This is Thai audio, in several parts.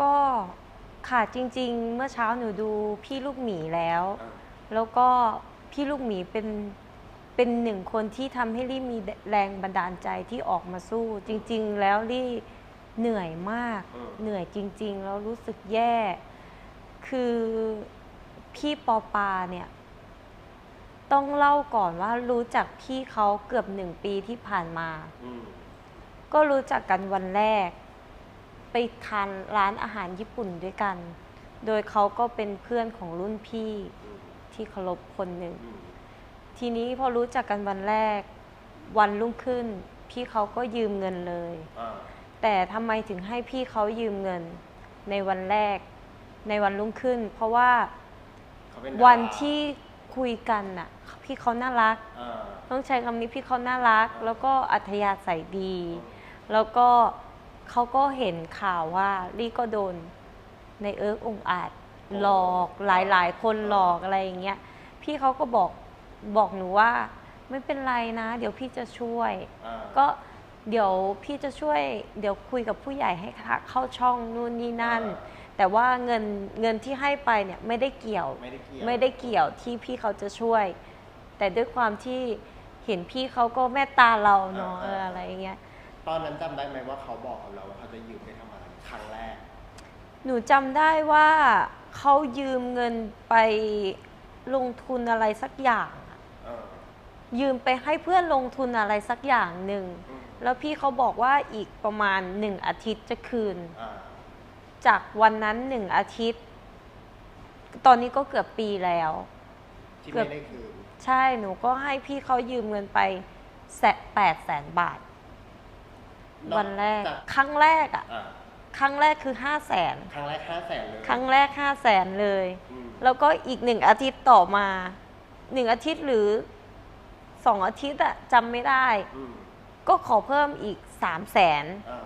ก็ค่ะจริง ๆ เมื่อเช้าหนูดูพี่ลูกหมีแล้ว แล้วก็พี่ลูกหมีเป็นเป็นหนึ่งคนที่ทำให้ลี่มีแรงบันดาลใจที่ออกมาสู้ จริง ๆ แล้วลี่เหนื่อยมาก อืม เหนื่อยจริง ๆ แล้วรู้สึกแย่ คือพี่ปอปาเนี่ย ต้องเล่าก่อนว่ารู้จักพี่เขาเกือบหนึ่งปีที่ผ่านมา อืมก็รู้จักกันวันแรก ไปทานร้านอาหารญี่ปุ่นด้วยกัน โดยเขาก็เป็นเพื่อนของรุ่นพี่อืมที่เคารพคนหนึ่ง อืมทีนี้พอรู้จักกันวันแรก วันรุ่งขึ้น พี่เขาก็ยืมเงินเลย อ่าแต่ทำไมถึงให้พี่เขายืมเงิน ในวันแรก ในวันรุ่งขึ้น เพราะว่าเขาเป็นดาราวันที่ คุยกันน่ะพี่เขาน่ารักอ่าต้องใช้คำนี้พี่เขาน่ารัก แล้วก็อัธยาศัยดี แล้วก็เขาก็เห็นข่าวว่าลี่ก็โดนในเอิร์กองค์อาจหลอกหลายๆคนหลอกอะไรอย่างเงี้ยพี่เขาก็บอกบอกหนูว่า ไม่เป็นไรนะ เดี๋ยวพี่จะช่วยอ่าก็เดี๋ยวพี่จะช่วย เดี๋ยวคุยกับผู้ใหญ่ให้เข้าช่องนู่นนี่นั่น แต่ว่าเงินเงินที่ให้ไปเนี่ยไม่ได้เกี่ยวไม่ได้เกี่ยวไม่ได้เกี่ยวที่พี่เขาจะช่วย แต่ด้วยความที่เห็นพี่เขาก็เมตตาเราเนาะอ่าเออ อะไรอย่างเงี้ย ตอนนั้นจำได้ไหมว่าเขาบอกกับเราว่าเขาจะยืมไปทำอะไรครั้งแรก หนูจำได้ว่าเขายืมเงินไปลงทุนอะไรสักอย่างอะเออยืมไปให้เพื่อนลงทุนอะไรสักอย่างหนึ่ง อืมแล้วพี่เขาบอกว่าอีกประมาณหนึ่งอาทิตย์จะคืน อ่า จากวันนั้นหนึ่งอาทิตย์ ตอนนี้ก็เกือบปีแล้ว ที่เกือบไม่ได้คืนใช่หนูก็ให้พี่เขายืมเงินไปแสนแปดแสนบาท วันแรกจากครั้งแรกอะอ่าครั้งแรกคือห้าแสนครั้งแรกห้าแสนเลยครั้งแรกห้าแสนเลย อืมแล้วก็อีกหนึ่งอาทิตย์ต่อมาหนึ่งอาทิตย์หรือสองอาทิตย์อะจำไม่ได้ อืมก็ขอเพิ่มอีกสามแสน อ่า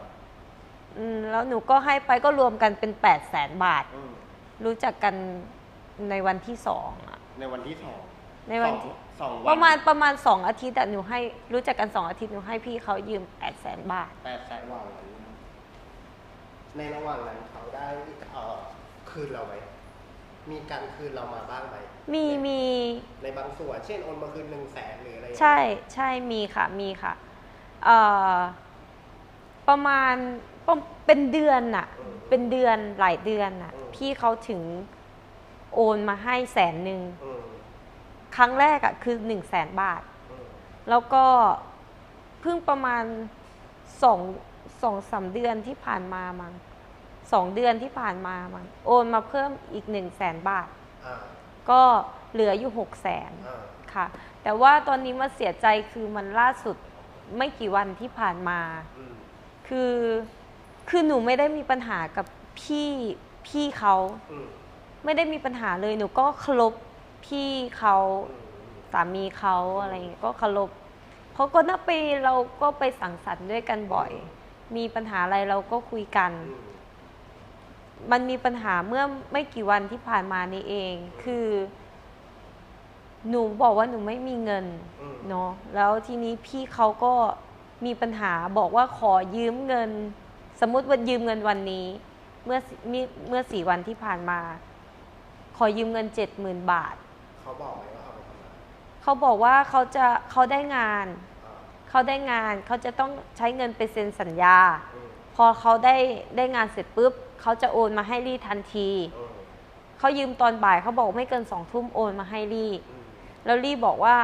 แล้วหนูก็ให้ไปก็รวมกันเป็นแปดแสนบาท อืมรู้จักกันในวันที่สองอะ ในวันที่สองในวันที่ สองสองปวันระมาณประมาณสองอาทิตย์อะหนูให้รู้จักกันสองอาทิตย์หนูให้พี่เขายืมแปดแสนบาท แปดแสนวันในระหว่างนั้นเขาได้เอ่อคืนเราไหมมีการคืนเรามาบ้างไหมมีมีในบางส่วน เช่นโอนมาคืนหนึ่งแสนหรืออะไรอย่างเงี้ยใช่ใช่มีค่ะมีค่ะเอ่อประมาณ ประเป็นเดือนน่ะ เป็นเดือนหลายเดือนน่ะ พี่เขาถึงโอนมาให้แสนหนึ่งอืมครั้งแรกอะคือหนึ่งแสนบาทอืมแล้วก็เพิ่งประมาณสองสองสามเดือนที่ผ่านมามั้งสองเดือนที่ผ่านมามั้งโอนมาเพิ่มอีกหนึ่งแสนบาทอ่าก็เหลืออยู่หกแสนอ่าค่ะ แต่ว่าตอนนี้มาเสียใจคือมันล่าสุดไม่กี่วันที่ผ่านมาอืมคือ คือหนูไม่ได้มีปัญหากับพี่พี่เขาอืมไม่ได้มีปัญหาเลยหนูก็เคารพพี่เขาอืมสามีเขาอะไรอย่างเงี้ยก็เคารพเพราะก็นับปีเราก็ไปสังสรรค์ด้วยกันบ่อย มีปัญหาอะไรเราก็คุยกัน อืมมันมีปัญหาเมื่อไม่กี่วันที่ผ่านมานี้เอง คือ หนูบอกว่าหนูไม่มีเงิน อืม เนาะแล้วทีนี้พี่เขาก็มีปัญหาบอกว่าขอยืมเงิน สมมุติว่ายืมเงินวันนี้ เมื่อเมื่อสี่วันที่ผ่านมา ขอยืมเงินเจ็ดหมื่นบาท เขาบอกไหมว่าเอาไปทำอะไรเขาบอกว่าเขาจะเขาได้งาน อ่าเขาได้งานเขาจะต้องใช้เงินไปเซ็นสัญญา อืมพอเขาได้ได้งานเสร็จปุ๊บเขาจะโอนมาให้ลี่ทันทีอืมเขายืมตอนบ่ายเขาบอกไม่เกินสองทุ่มโอนมาให้ลี่ อืมแล้วลี่บอกว่า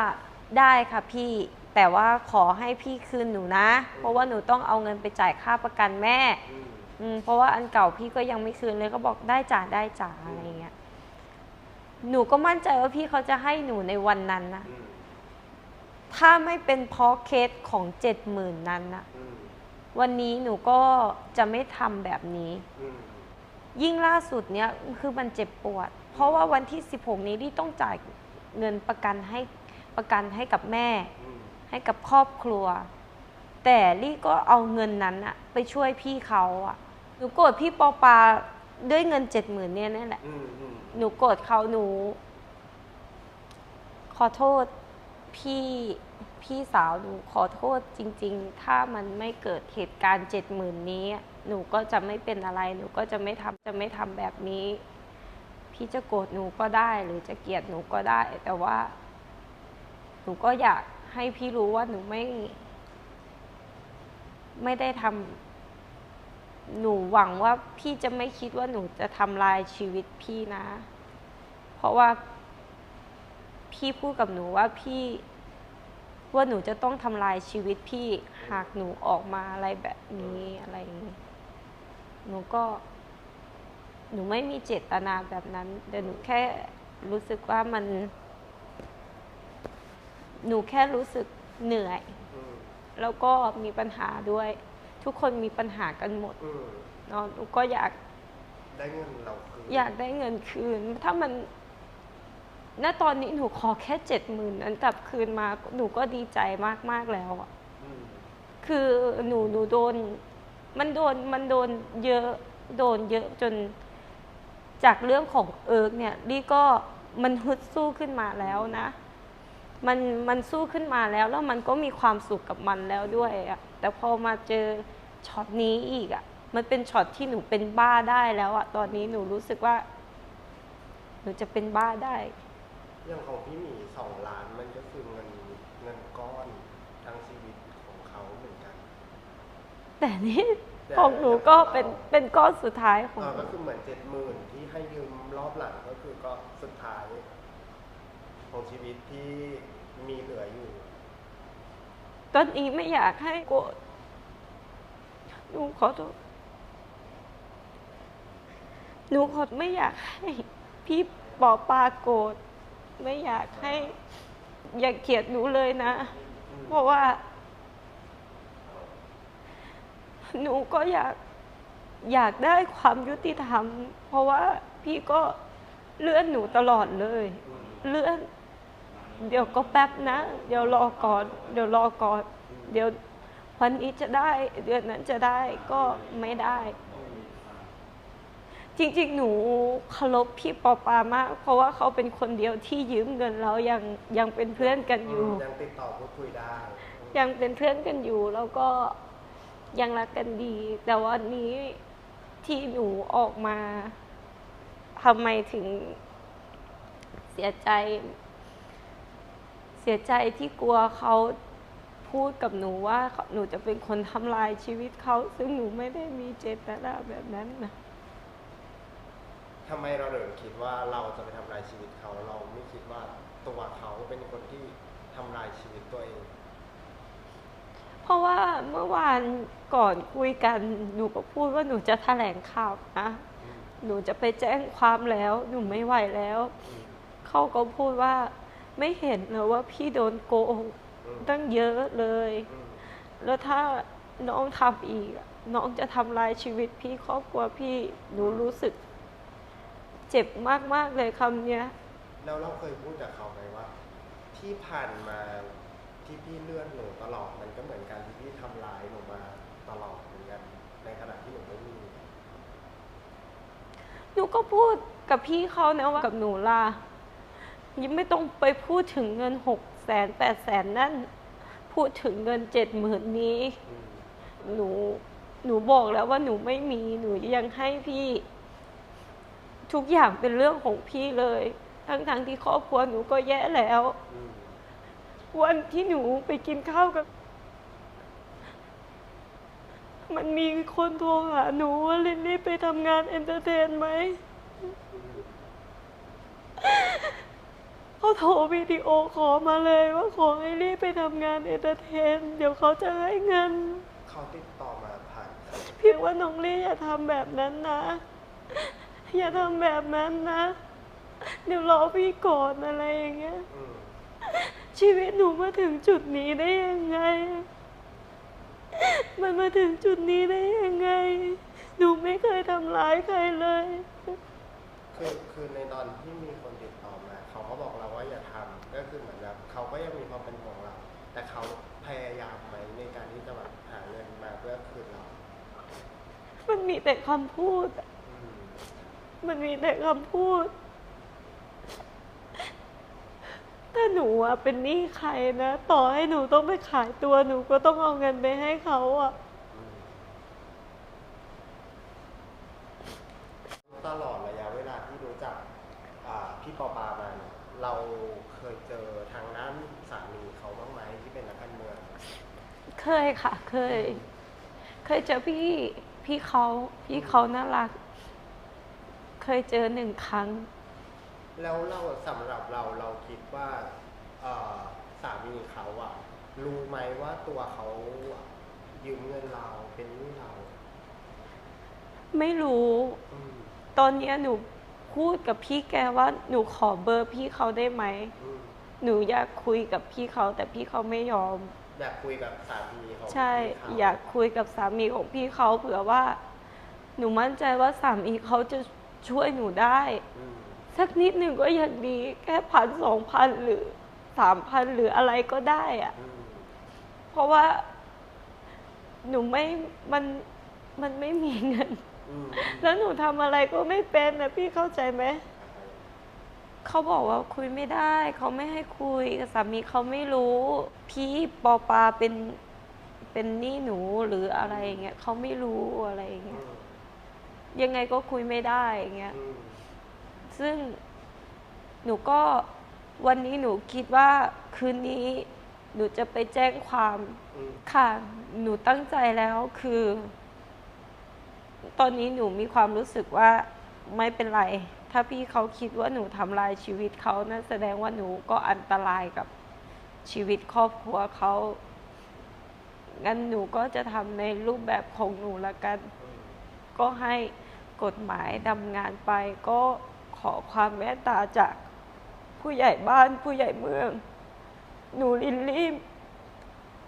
ได้ค่ะพี่ แต่ว่าขอให้พี่คืนหนูนะ เพราะว่าหนูต้องเอาเงินไปจ่ายค่าประกันแม่อืมอืมเพราะว่าอันเก่าพี่ก็ยังไม่คืนเลยก็บอกได้จ่าได้จ่าอะไรเงี้ย หนูก็มั่นใจว่าพี่เขาจะให้หนูในวันนั้นนะอืมถ้าไม่เป็นเพราะเคสของเจ็ดหมื่นนั้นนะอืมวันนี้หนูก็จะไม่ทำแบบนี้อืมยิ่งล่าสุดเนี้ยคือมันเจ็บปวด เพราะว่าวันที่ 16 นี้ลี่ต้องจ่ายเงินประกันให้ประกันให้กับแม่อืม ให้กับครอบครัว แต่ลี่ก็เอาเงินนั้นอะไปช่วยพี่เขาอะหนูโกรธพี่ปอปาด้วยเงินเจ็ดหมื่นเนี่ยนี่แหละอืมอืมหนูโกรธเขาหนู ขอโทษพี่พพี่สาวหนูขอโทษจริง ๆ ถ้ามันไม่เกิดเหตุการณ์เจ็ดหมื่นนี้ หนูก็จะไม่เป็นอะไร หนูก็จะไม่ทำจะไม่ทำแบบนี้ พี่จะโกรธหนูก็ได้ หรือจะเกลียดหนูก็ได้ แต่ว่า หนูก็อยาก ให้พี่รู้ว่าหนูไม่ ไม่ได้ทำหนูหวังว่าพี่จะไม่คิดว่าหนูจะทำลายชีวิตพี่นะ เพราะว่าพี่พูดกับหนูว่าพี่ว่าหนูจะต้องทำลายชีวิตพี่หากหนูออกมาอะไรแบบนี้อะไรอย่างนี้หนูก็ หนูไม่มีเจตนาแบบนั้น แต่หนูแค่รู้สึกว่ามัน หนูแค่รู้สึกเหนื่อย อืมแล้วก็มีปัญหาด้วย ทุกคนมีปัญหากันหมดอืมเนาะหนูก็อยากได้เงินเราคืนอยากได้เงินคืน ถ้ามันณตอนนี้หนูขอแค่เจ็ดหมื่นนั้นกลับคืนมาหนูก็ดีใจมากๆแล้วอะ อืมคือหนูหนูโดน มันโดนมันโดนเยอะโดนเยอะจนจากเรื่องของเอิร์กเนี่ยลี่ก็มันฮึดสู้ขึ้นมาแล้วนะ มันมันสู้ขึ้นมาแล้วแล้วมันก็มีความสุขกับมันแล้วด้วยอะแต่พอมาเจอช็อตนี้อีกอะมันเป็นช็อตที่หนูเป็นบ้าได้แล้วอะตอนนี้หนูรู้สึกว่า หนูจะเป็นบ้าได้เรื่องของพี่หมีสองล้านมันก็คือเงินเงินก้อนทั้งชีวิตของเขาเหมือนกัน แต่นี่ของหนูก็เป็นเป็นก้อนสุดท้ายของเออหนูก็คือเหมือนเจ็ดหมื่นที่ให้ยืมรอบหลังก็คือก็สุดท้าย ของชีวิตที่มีเหลืออยู่ ตอนนี้ไม่อยากให้โกรธหนูขอโทษหนูขอไม่อยากให้พี่ปอปาโกรธไม่อยากให้ อย่าเกลียดหนูเลยนะ เพราะว่า หนูก็อยากอยากได้ความยุติธรรม เพราะว่าพี่ก็เลื่อนหนูตลอดเลย เลื่อน เดี๋ยวก็แป๊บนะ เดี๋ยวรอก่อน เดี๋ยวรอก่อน เดี๋ยววันนี้จะได้ เดือนนั้นจะได้ก็ไม่ได้ จริงๆ หนูเคารพพี่ปอปามาก เพราะว่าเขาเป็นคนเดียวที่ยืมเงินเรายังยังเป็นเพื่อนกันอยู่ ยังติดต่อพูดคุยได้ ยังเป็นเพื่อนกันอยู่แล้วก็ยังรักกันดี แต่วันนี้ที่หนูออกมาทำไมถึงเสียใจ สียใจที่กลัวเขาพูดกับหนูว่าหนูจะเป็นคนทำลายชีวิตเขา ซึ่งหนูไม่ได้มีเจตนาแบบนั้นนะทำไมเราถึงคิดว่าเราจะไปทำลายชีวิตเขาเราไม่คิดว่าตัวเขาเป็นคนที่ทำลายชีวิตตัวเอง เพราะว่าเมื่อวานก่อนคุยกันหนูก็พูดว่าหนูจะแถลงข่าวนะอืมหนูจะไปแจ้งความแล้ว หนูไม่ไหวแล้วอืมเขาก็พูดว่า ไม่เห็นเลยว่าพี่โดนโกงอืมตั้งเยอะเลยอืมแล้วถ้าน้องทำอีกอะน้องจะทำลายชีวิตพี่ครอบครัวพี่ หนูรู้สึก เจ็บมากๆเลยคำเนี้ยแล้วเราเคยพูดกับเขาไหมว่า ที่ผ่านมาที่พี่เลื่อนหนูตลอดมันก็เหมือนกันที่พี่ทำร้ายหนูมาตลอดเหมือนกันในขณะที่หนูไม่มีหนูก็พูดกับพี่เขานะว่ากับหนูล่ะ ยังไม่ต้องไปพูดถึงเงินหกแสนแปดแสนนั่น พูดถึงเงินเจ็ดหมื่นนี้ หนู หนูบอกแล้วว่าหนูไม่มี หนูยังให้พี่ ทุกอย่างเป็นเรื่องของพี่เลย ทั้งๆทที่ครอบครัวหนูก็แย่แล้ว วันที่หนูไปกินข้าวกับ มันมีคนโทรหาหนูว่าลินลี่ไปทำงานเอนเตอร์เทนไหม เขาโทรวิดีโอคอลมาเลยว่าขอให้รีบไปทำงานเอนเตอร์เทน เดี๋ยวเขาจะให้เงิน เขาติดต่อมาผ่านใครพี่ว่าน้องลี่อย่าทำแบบนั้นนะ อย่าทำแบบนั้นนะ เดี๋ยวรอพี่ก่อนอะไรอย่างเงี้ย อืมชีวิตหนูมาถึงจุดนี้ได้ยังไง มันมาถึงจุดนี้ได้ยังไง หนูไม่เคยทำร้ายใครเลย คือคือในตอนที่มีคนติดต่อมา เขาก็บอกเราว่าอย่าทำก็คือเหมือนแบบเขาก็ยังมีความเป็นห่วงเรา แต่เขาพยายามไหมในการที่จะแบบหาเงินมาเพื่อคืนเรามันมีแต่คำพูด อืมมันมีแต่คำพูด ถ้าหนูอะเป็นหนี้ใครนะ ต่อให้หนูต้องไปขายตัวหนูก็ต้องเอาเงินไปให้เขาอะ อืมตลอดระยะเวลาที่รู้จักอ่าพี่ปอปามาเนี่ยเราเคยเจอทางด้านสามีเขาบ้างไหมที่เป็นนักการเมือง เคยค่ะ เคย เคยเจอพี่ พี่เขาพี่เขาน่ารัก เคยเจอหนึ่งครั้ง แล้วเราสำหรับเราเราคิดว่าเอ่อสามีเขาอะรู้ไหมว่าตัวเขาอะยืมเงินเราเป็นหนี้เราไม่รู้ อืมตอนเนี้ยหนูพูดกับพี่แกว่า หนูขอเบอร์พี่เขาได้ไหม อืมหนูอยากคุยกับพี่เขาแต่พี่เขาไม่ยอม อยากคุยกับสามีของใช่ พี่เขาอยากคุยกับสามีของพี่เขาเผื่อว่า หนูมั่นใจว่าสามีเขาจะช่วยหนูได้ อืมสักนิดหนึ่งก็ยังดีแค่พันสองพันหรือสามพันหรืออะไรก็ได้อะอืมเพราะว่า หนูไม่มันมันไม่มีเงิน อืมแล้วหนูทำอะไรก็ไม่เป็นนะพี่เข้าใจไหม เขาบอกว่าคุยไม่ได้ เขาไม่ให้คุยสามีเขาไม่รู้ พี่ปอปาเป็นเป็นหนี้หนูหรืออะไรอย่างเงี้ยเขาไม่รู้อะไรอย่างเงี้ยยังไงก็คุยไม่ได้อย่างเงี้ยซึ่งหนูก็วันนี้หนูคิดว่าคืนนี้หนูจะไปแจ้งความค่ะ หนูตั้งใจแล้วคือ ตอนนี้หนูมีความรู้สึกว่าไม่เป็นไร ถ้าพี่เขาคิดว่าหนูทำลายชีวิตเขานั่นแสดงว่าหนูก็อันตรายกับชีวิตครอบครัวเขางั้นหนูก็จะทำในรูปแบบของหนูละกัน ก็ให้กฎหมายดำงานไป ก็ขอความเมตตาจากผู้ใหญ่บ้านผู้ใหญ่เมือง หนูลินลี่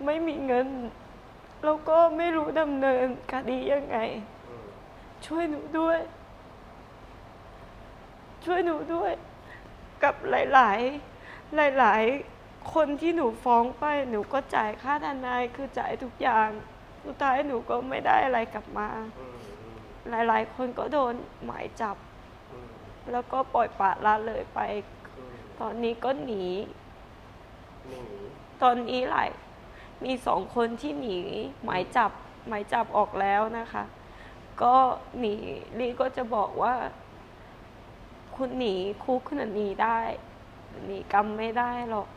ไม่มีเงิน แล้วก็ไม่รู้ดำเนินคดียังไง ช่วยหนูด้วย ช่วยหนูด้วย กับหลาย ๆ หลาย ๆ คนที่หนูฟ้องไป หนูก็จ่ายค่าทนายคือจ่ายทุกอย่างสุดท้ายหนูก็ไม่ได้อะไรกลับมา หลาย ๆ คนก็โดนหมายจับ แล้วก็ปล่อยปละละเลยไป ตอนนี้ก็หนีหนีตอนนี้หลายมีสองคนที่หนีหมายจับหมายจับออกแล้วนะคะ ก็หนีลีก็จะบอกว่า คุณหนีคุกคุณหนีได้หนีกรรมไม่ได้หรอก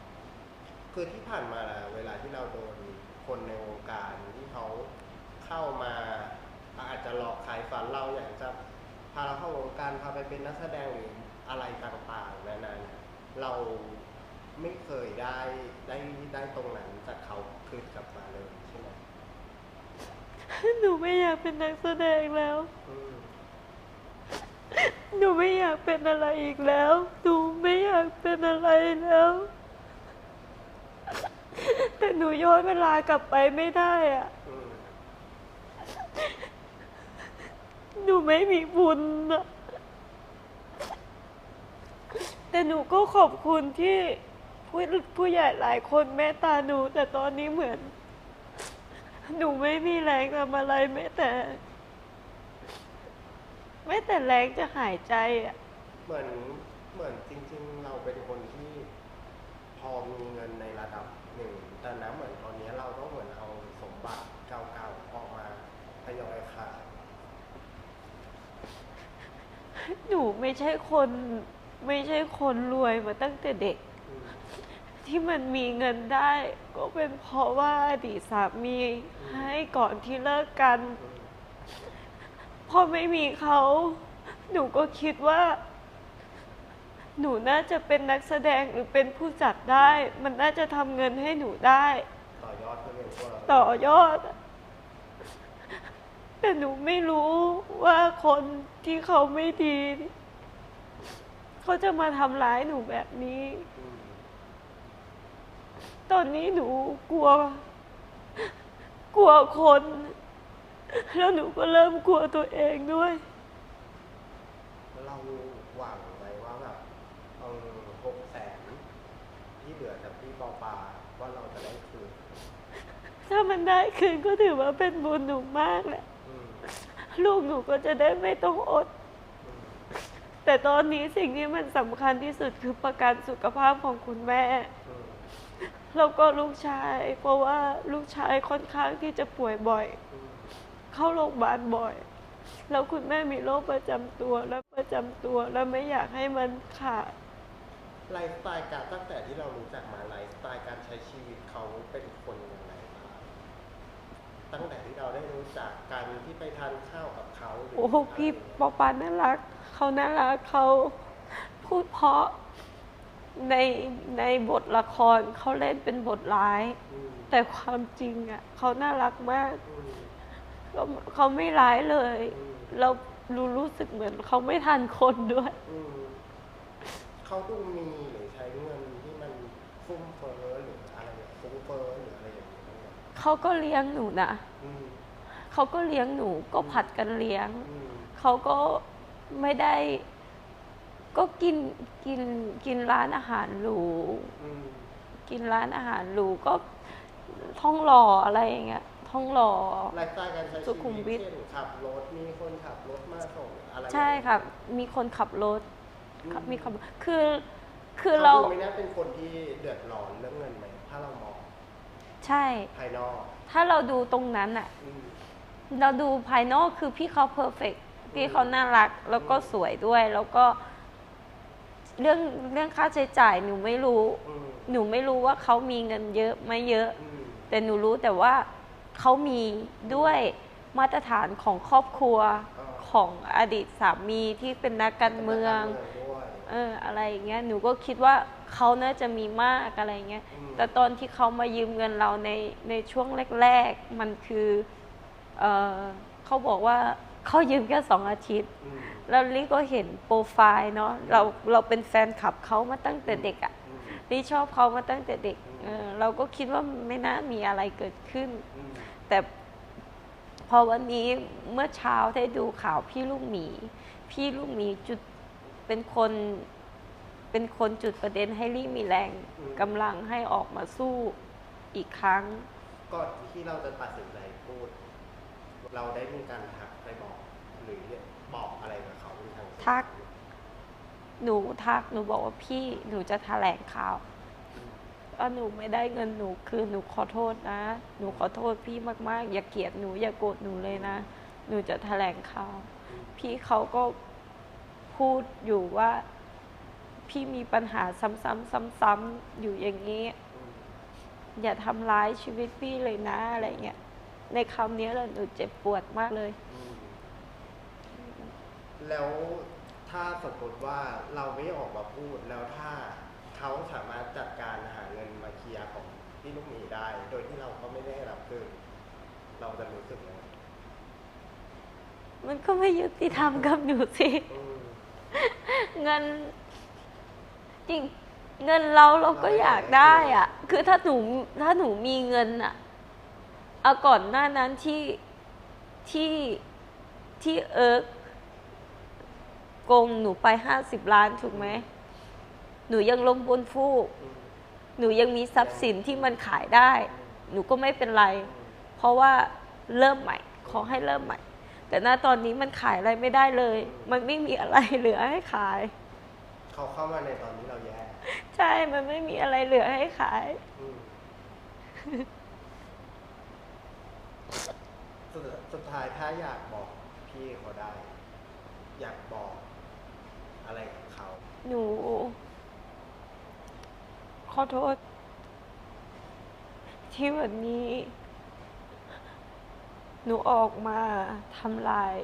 คือที่ผ่านมาน่ะเวลาที่เราโดนคนในวงการที่เขาเข้ามา อาจจะหลอกขายฝันเราอยากจะพาเราเข้าวงการพาไปเป็นนักแสดงหรืออะไรต่างๆนานาเนี่ยเราไม่เคยได้ได้ได้ตรงนั้นจากเขาคืนกลับมาเลยใช่ไหมหนูไม่อยากเป็นนักแสดงแล้ว อืม หนูไม่อยากเป็นอะไรอีกแล้ว หนูไม่อยากเป็นอะไรแล้ว แต่หนูย้อนเวลากลับไปไม่ได้อะหนูไม่มีบุญอะแต่หนูก็ขอบคุณที่ผู้ผู้ใหญ่หลายคนเมตตาหนู แต่ตอนนี้เหมือน หนูไม่มีแรงทำอะไรแม้แต่ แม้แต่แรงจะหายใจอะเหมือนเหมือนจริง ๆ เราเป็นคนที่พอมีเงินในระดับหนึ่งแต่นะเหมือนตอนนี้เราต้องเหมือนเอาสมบัติเก่าๆออกมาทยอยขายหนูไม่ใช่คนไม่ใช่คนรวยมาตั้งแต่เด็ก อืมที่มันมีเงินได้ ก็เป็นเพราะว่าอดีตสามีให้ก่อนที่เลิกกัน อืม พอไม่มีเขา หนูก็คิดว่า หนูน่าจะเป็นนักแสดงหรือเป็นผู้จัดได้ มันน่าจะทำเงินให้หนูได้ ต่อยอดเพื่อเป็นพวกเราต่อยอด แต่หนูไม่รู้ว่าคนที่เขาไม่ดี เขาจะมาทำร้ายหนูแบบนี้ อืมตอนนี้หนูกลัว กลัวคน แล้วหนูก็เริ่มกลัวตัวเองด้วยแล้วเราหวังไว้ว่าแบบเออหกแสนที่เหลือจากพี่ปอปาว่าเราจะได้คืนถ้ามันได้คืนก็ถือว่าเป็นบุญหนูมากแหละอืมลูกหนูก็จะได้ไม่ต้องอดอืมแต่แต่ตอนนี้สิ่งที่มันสำคัญที่สุดคือประกันสุขภาพของคุณแม่ อืมแล้วก็ลูกชาย เพราะว่าลูกชายค่อนข้างที่จะป่วยบ่อย อืม เข้าโรงพยาบาลบ่อย แล้วคุณแม่มีโรคประจำตัวและประจำตัว แล้วไม่อยากให้มันขาด ไลฟ์สไตล์การตั้งแต่ที่เรารู้จักมาไลฟ์สไตล์การใช้ชีวิตเขาเป็นคนยังไงบ้างตั้งแต่ที่เราได้รู้จักการที่ไปทานข้าวกับเขาหรืโอ้โหพี่ปอปาน่ารัก เขาน่ารักเขาพูดเพราะในในบทละครเขาเล่นเป็นบทร้าย อืมแต่ความจริงอะเขาน่ารักมาก อืม เขาเขาไม่ร้ายเลยอืมเรารู้รู้สึกเหมือนเขาไม่ทันคนด้วย อืมเขาดูมีหรือใช้เงินที่มันฟุ่มเฟ้อหรืออะไรแบบฟุ้งเฟ้อหรืออะไรอย่างนี้บ้างไหมเขาก็เลี้ยงหนูนะอืมเขาก็เลี้ยงหนูก็ผัดกันเลี้ยง อืมเขาก็ไม่ได้ ก็กินกินกินร้านอาหารหรูอืมกินร้านอาหารหรูก็ท่องหล่ออะไรอย่างเงี้ย ท่องหล่อไลฟ์สไตล์การใช้สุชีขุมวิวิทตเช่นขับรถมีคนขับรถมาส่งอะไรใช่ค่ะ มีคนขับรถอืมีขับคือคือเขาเราดูไม่น่าเป็นคนที่เดือดร้อนเรื่องเงินไหมถ้าเรามองใช่ ภายนอกถ้าเราดูตรงนั้นอะอืม เราดูภายนอกคือพี่เขาเพอร์เฟกพี่เขาน่ารักแล้วก็สวยด้วย แล้วก็ เรื่องเรื่องค่าใช้จ่ายหนูไม่รู้ อืมหนูไม่รู้ว่าเขามีเงินเยอะไม่เยอะ อืมแต่หนูรู้แต่ว่า เขามีด้วยมาตรฐานของครอบครัวอ่าของอดีตสามีที่เป็นนักการเมืองเป็นนักการเมืองด้วยเอออะไรอย่างเงี้ยหนูก็คิดว่าเขาน่าจะมีมากอะไรเงี้ยอืมแต่ตอนที่เขามายืมเงินเราในในช่วงแรก ๆ มันคือเออเขาบอกว่าเขายืมแค่สองอาทิตย์อืมแล้วลิก็เห็นโปรไฟล์เนาะเราเราเป็นแฟนคลับเขามาตั้งแต่เด็กอะ่ะอืมลิชอบเขามาตั้งแต่เด็กอืมเออเราก็คิดว่าไม่น่ามีอะไรเกิดขึ้นอืม แต่พอวันนี้เมื่อเช้าได้ดูข่าวพี่ลูกหมี พี่ลูกหมีจุดเป็นคนเป็นคนจุดประเด็นให้ลี่มีแรงกำลังให้ออกมาสู้อีกครั้ง ก่อนที่เราจะตัดสินใจพูด เราได้มีการทักไปบอกหรือบอกอะไรกับเขาในทางทัก หนูทักหนูบอกว่าพี่หนูจะแถลงข่าว ว่าหนูไม่ได้เงินหนูคือหนูขอโทษนะ หนูขอโทษพี่มากๆ อย่าเกลียดหนูอย่าโกรธหนูเลยนะ หนูจะแถลงข่าวพี่เขาก็พูดอยู่ว่า พี่มีปัญหาซ้ำๆซ้ำๆอยู่อย่างนี้ อย่าทำร้ายชีวิตพี่เลยนะอะไรเงี้ยในคำนี้แหละหนูเจ็บปวดมากเลย แล้วถ้าสมมติว่าเราไม่ออกมาพูดแล้วถ้า เขาสามารถจัดการหาเงินมาเคลียร์ของพี่ลูกหมีได้ โดยที่เราก็ไม่ได้รับคืนเราจะรู้สึกยังไงมันก็ไม่ยุติธรรมกับหนูสิ อืมเงิน จริง เงินเราเราก็อยากได้อะคือถ้าหนูถ้าหนูมีเงินอะเอาก่อนหน้านั้นที่ที่ที่เอิร์กโกงหนูไปห้าสิบล้านถูกไหม หนูยังลงบนฟูกอืมหนูยังมีทรัพย์สินที่มันขายได้ หนูก็ไม่เป็นไร เพราะว่าเริ่มใหม่ ขอให้เริ่มใหม่ แต่ณตอนนี้มันขายอะไรไม่ได้เลย มันไม่มีอะไรเหลือให้ขาย เขาเข้ามาในตอนนี้เราแย่ใช่ มันไม่มีอะไรเหลือให้ขาย อืมสุดสุดท้ายถ้าอยากบอกพี่เขาได้ อยากบอก อะไรกับเขา หนู ขอโทษ ที่วันนี้ หนูออกมาทำลาย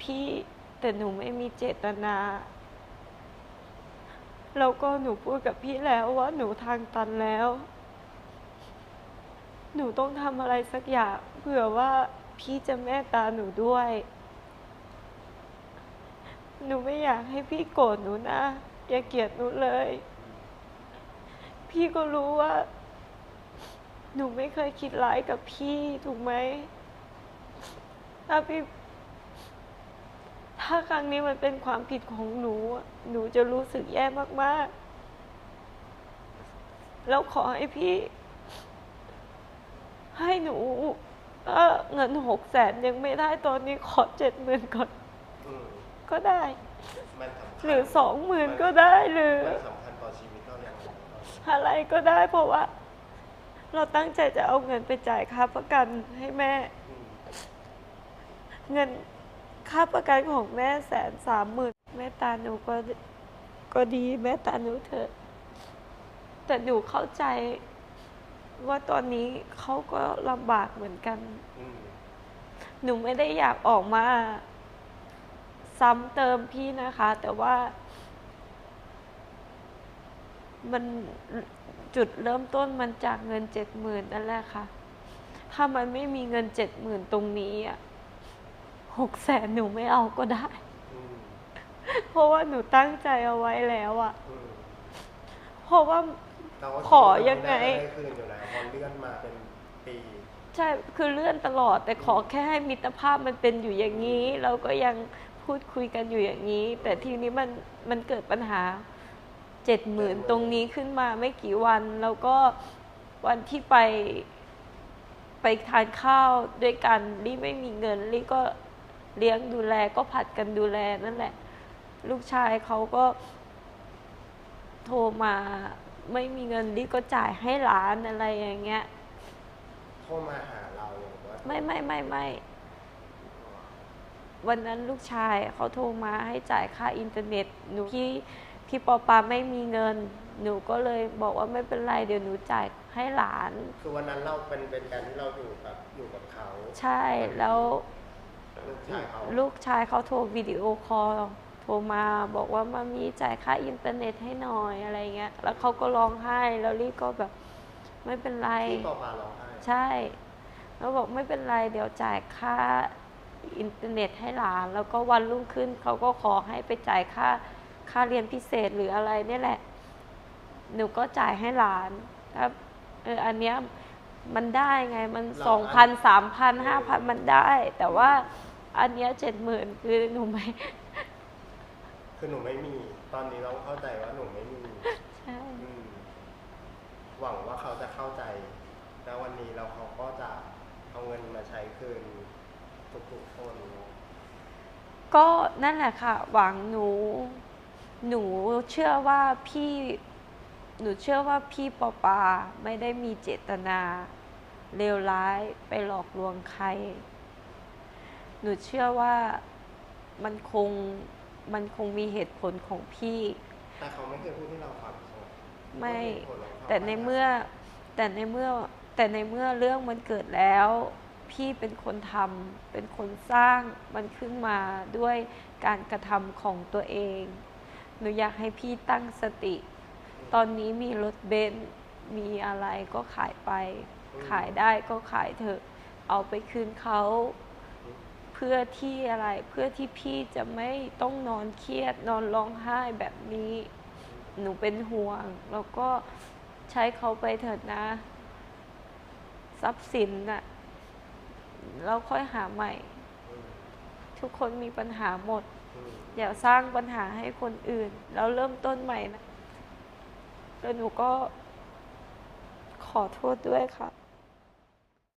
พี่แต่หนูไม่มีเจตนา แล้วก็หนูพูดกับพี่แล้วว่าหนูทางตันแล้ว หนูต้องทำอะไรสักอย่างเผื่อว่าพี่จะเมตตาหนูด้วย หนูไม่อยากให้พี่โกรธหนูนะ อย่าเกลียดหนูเลย พี่ก็รู้ว่า หนูไม่เคยคิดร้ายกับพี่ถูกไหมถ้าพี่ถ้าครั้งนี้มันเป็นความผิดของหนูอะหนูจะรู้สึกแย่มากๆ แล้วขอให้พี่ ให้หนูเอ่อเงินหกแสนยังไม่ได้ตอนนี้ขอเจ็ดหมื่นก่อนอืมก็ได้อมันสำคัญหรือสองหมื่นก็ได้หรือ มันสำคัญต่อชีวิตเราอย่างไร อะไรก็ได้ เพราะว่า เราตั้งใจจะเอาเงินไปจ่ายค่าประกันให้แม่ เงินค่าประกันของแม่แสนสามหมื่นแม่ตาหนูก็ก็ดีแม่ตาหนูเถอะแต่หนูเข้าใจว่าตอนนี้เขาก็ลำบากเหมือนกัน หนูไม่ได้อยากออกมา ซ้ำเติมพี่นะคะ แต่ว่า มันจุดเริ่มต้นมันจากเงินเจ็ดหมื่นนั่นแหละค่ะ ถ้ามันไม่มีเงินเจ็ดหมื่นตรงนี้อะหกแสนหนูไม่เอาก็ได้อืมเพราะว่าหนูตั้งใจเอาไว้แล้วอะอืมเพราะว่าเราก็คิดขอยังไงว่าด้คืนอยู่แล้วพอเลื่อนมาเป็นปีใช่ คือเลื่อนตลอด แต่ขอแค่ให้มิตรภาพมันเป็นอยู่อย่างนี้ เราก็ยังพูดคุยกันอยู่อย่างนี้ แต่ทีนี้มันมันเกิดปัญหา เจ็ดหมื่นตรงนี้ขึ้นมาไม่กี่วัน แล้วก็วันที่ไปไปทานข้าวด้วยกันลี่ไม่มีเงินลี่ก็เลี้ยงดูแลก็ผัดกันดูแลนั่นแหละ ลูกชายเขาก็ โทรมาไม่มีเงินลี่ก็จ่ายให้หลานอะไรอย่างเงี้ยโทรมาหาเราหรือว่าไม่ไม่ไม่ไม่วันนั้นลูกชายเขาโทรมาให้จ่ายค่าอินเทอร์เน็ตหนูพี่ พี่ปอปาไม่มีเงิน หนูก็เลยบอกว่าไม่เป็นไรเดี๋ยวหนูจ่ายให้หลาน คือวันนั้นเราเป็นเป็นการที่เราอยู่กับอยู่กับเขาใช่แล้วลูกชายเขาลูกชายเขาโทรวิดีโอคอลโทรมาบอกว่ามามีจ่ายค่าอินเทอร์เน็ตให้หน่อยอะไรเงี้ยแล้วเขาก็ร้องไห้แล้วลี่ก็แบบไม่เป็นไรที่ปอปาร้องไห้ใช่ แล้วบอกไม่เป็นไรเดี๋ยวจ่ายค่าอินเทอร์เน็ตให้หลาน แล้วก็วันรุ่งขึ้นเขาก็ขอให้ไปจ่ายค่า ค่าเรียนพิเศษหรืออะไรเนี่ยแหละ หนูก็จ่ายให้หลานครับเอออันเนี้ยมันได้ไงมันสองพันสามพันห้าพันมันได้ แต่ว่าอันเนี้ยเจ็ดหมื่นคือหนูไม่คือหนูไม่มี ตอนนี้เราเข้าใจว่าหนูไม่มีใช่อืมหวังว่าเขาจะเข้าใจ แล้ววันนี้เราเขาก็จะเอาเงินมาใช้คืนทุกๆคนก็นั่นแหละค่ะ หวังหนู หนูเชื่อว่าพี่หนูเชื่อว่าพี่ปอปาไม่ได้มีเจตนาเลวร้ายไปหลอกลวงใคร หนูเชื่อว่ามันคงมันคงมีเหตุผลของพี่ แต่เขาไม่เคยพูดให้เราฟังใช่ไหมไม่ว่าเหตุผลของขาแต่ในเมื่อแต่ในเมื่อแต่ในเมื่อเรื่องมันเกิดแล้ว พี่เป็นคนทำเป็นคนสร้างมันขึ้นมาด้วยการกระทำของตัวเอง หนูอยากให้พี่ตั้งสติ ตอนนี้มีรถเบนซ์มีอะไรก็ขายไป ขายได้ก็ขายเถอะ เอาไปคืนเขาเพื่อที่อะไร เพื่อที่พี่จะไม่ต้องนอนเครียด นอนร้องไห้แบบนี้ หนูเป็นห่วง แล้วก็ใช้เขาไปเถิดนะ ทรัพย์สินน่ะเราค่อยหาใหม่ ทุกคนมีปัญหาหมด อย่าสร้างปัญหาให้คนอื่น แล้วเริ่มต้นใหม่นะแล้วหนูก็ขอโทษด้วยค่ะ